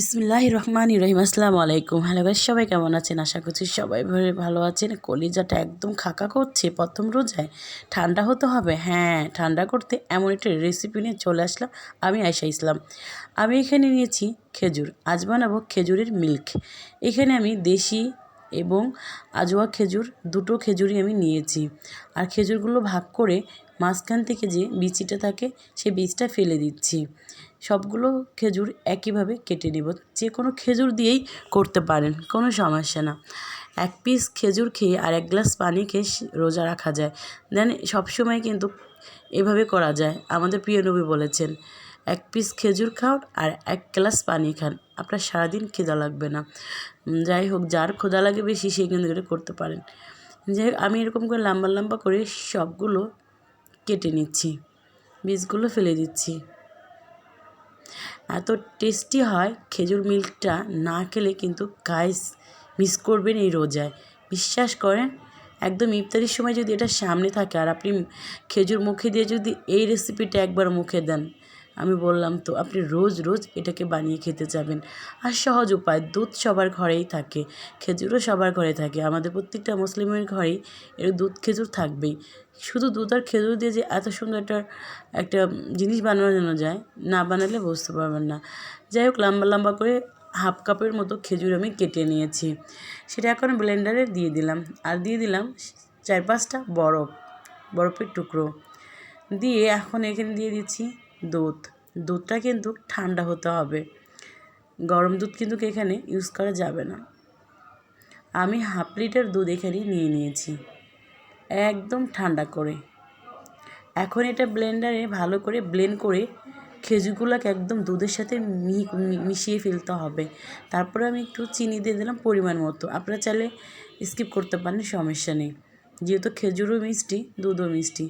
বিসমিল্লাহ রহমান রহিম আসসালামু আলাইকুম। হ্যালো গাইস সবাই কেমন আছেন? আশা করছি সবাই ভালো আছেন। কলিজাটা একদম খাকা করছে প্রথম রোজায়। ঠান্ডা হতে হবে। হ্যাঁ ঠান্ডা করতে এমন একটা রেসিপি নিয়ে চলে আসলাম আমি আয়সা ইসলাম। আমি এখানে নিয়েছি খেজুর। আজ বানাবো খেজুরের মিল্ক এখানে আমি দেশি এবং আজোয়া খেজুর, দুটো খেজুরই আমি নিয়েছি। আর খেজুরগুলো ভাগ করে মাঝখান থেকে যে বিচিটা থাকে সেই বীজটা ফেলে দিচ্ছি। সবগুলো খেজুর একইভাবে কেটে নেব। যে কোনো খেজুর দিয়েই করতে পারেন, কোনো সমস্যা না। এক পিস খেজুর খেয়ে আর এক গ্লাস পানি খেয়ে রোজা রাখা যায়। দেন সবসময় কিন্তু এভাবে করা যায়, আমাদের প্রিয় নবী বলেছেন, এক পিস খেজুর খান আর এক গ্লাস পানি খান, আপনার সারাদিন খিদা লাগবে না। যাই হোক, যার ক্ষুদা লাগে বেশি সেই কিন্তু এটা করতে পারেন। হোক, আমি এরকম করে লম্বা লম্বা করে সবগুলো কেটে নিচ্ছি, বীজগুলো ফেলে দিচ্ছি। এত টেস্টি হয় খেজুর মিল্কটা না খেলে কিন্তু গাইস মিস করবেন এই রোজায়। বিশ্বাস করেন, একদম ইফতারির সময় যদি এটা সামনে থাকে আর আপনি খেজুর মুখে দিয়ে যদি এই রেসিপিটা একবার মুখে দেন আমি বললাম, তো আপনি রোজ রোজ এটাকে বানিয়ে খেতে যাবেন। আর সহজ উপায়, দুধ সবার ঘরেই থাকে, খেজুরও সবার ঘরে থাকে। আমাদের প্রত্যেকটা মুসলিমের ঘরেই এর দুধ, খেজুর থাকবেই। শুধু দুধ আর খেজুর দিয়ে যে এত সুন্দর একটা একটা জিনিস বানানো যায়, না বানালে বুঝতে পারবেন না। যাই হোক, লম্বা লম্বা করে হাফ কাপের মতো খেজুর আমি কেটে নিয়েছি। সেটা এখন ব্লেন্ডারে দিয়ে দিলাম। আর দিয়ে দিলাম চার পাঁচটা বরফ, বরফের টুকরো। দিয়ে এখন এখানে দিয়ে দিচ্ছি দুধ। দুধটা কিন্তু ঠান্ডা হতে হবে। গরম দুধ কিন্তু এখানে ইউজ করা যাবে না। আমি হাফ লিটার দুধ এখানে নিয়ে নিয়েছি। একদম ঠান্ডা করে। এখন এটা ব্লেন্ডারে ভালো করে ব্লেন্ড করে খেজুরগুলোকে একদম দুধের সাথে মিশিয়ে ফেলতে হবে। তারপরে আমি একটু চিনি দিয়ে দিলাম পরিমাণ মতো। আপনারা চাইলে স্কিপ করতে পারেন, সমস্যা নেই। যেহেতু খেজুরও মিষ্টি, দুধও মিষ্টি।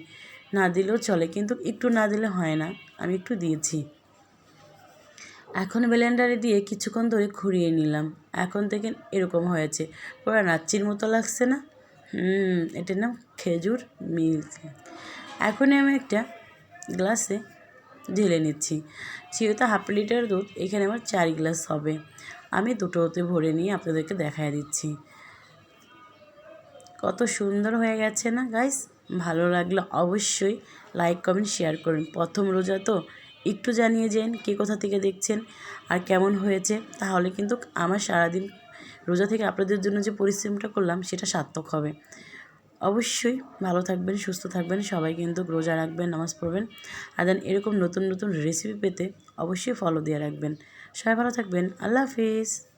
না দিলেও চলে, কিন্তু একটু না দিলে হয় না। আমি একটু দিয়েছি। এখন ব্লেন্ডারে দিয়ে কিছুক্ষণ ধরে ঘুরিয়ে নিলাম। এখন থেকে এরকম হয়েছে। পুরো নাচির মতো লাগছে না? হুম, এটার নাম খেজুর মিল্ক। এখন আমি একটা গ্লাসে ঢেলে নিচ্ছি। যেহেতু হাফ লিটার দুধ, এখানে আমার চার গ্লাস হবে। আমি দুটোতে ভরে নিয়ে আপনাদেরকে দেখায় দিচ্ছি। কত সুন্দর হয়ে গেছে না গাইস ভালো লাগলে অবশ্যই। লাইক কমেন্ট শেয়ার করুন। প্রথম রোজা তো একটু জানিয়ে যান কে কোথা থেকে দেখছেন আর কেমন হয়েছে। তাহলে কিন্তু আমার সারাদিন রোজা থেকে আপনাদের জন্য যে পরিশ্রমটা করলাম সেটা সার্থক হবে। অবশ্যই ভালো থাকবেন, সুস্থ থাকবেন, সবাই কিন্তু রোজা রাখবেন, নামাজ পড়বেন। আর দেন এরকম নতুন নতুন রেসিপি পেতে অবশ্যই ফলো দিয়ে রাখবেন। সবাই ভালো থাকবেন। আল্লাহ হাফিজ।